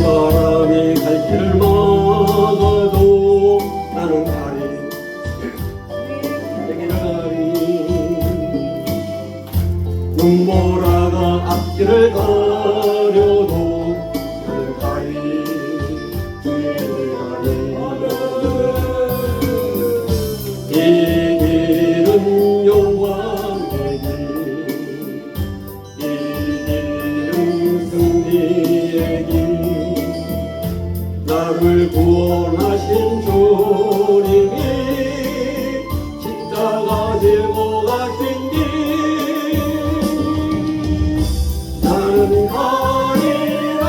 바람이 갈 길을 막아도 나는 가리 내게 가리 눈보라가 앞길을 가려도 나를 구원하신 주님이 십자가 지고 가신 길, 나는 가리라.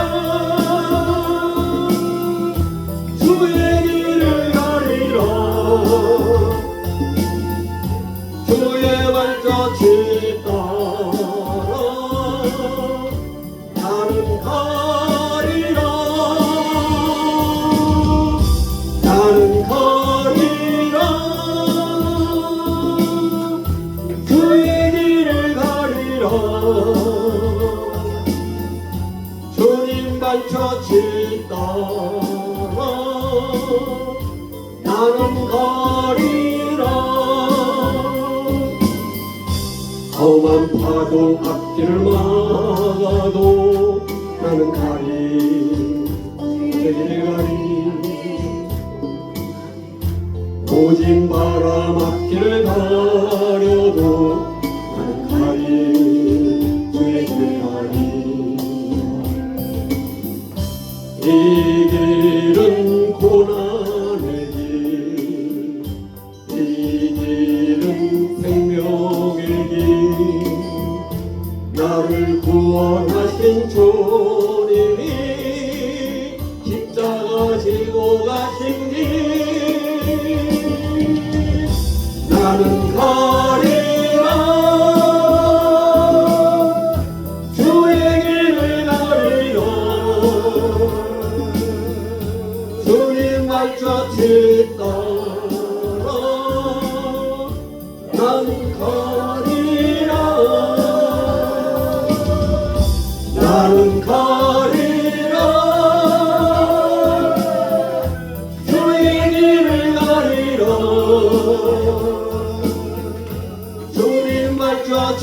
주의 길을 가리라. 주의 발자취 따라 따라 나는 가리라 험한 파도 앞길을 막아도 나는 가리 주의 가리. 오진 바람 앞길을 가려도 고난의 길, 이 길은 생명의 길, 나를 구원하신 주님이 십자가 지고 가신 길, 나는 가 날짜 짓도록 따라 나는 주의 가리라 주님 날짜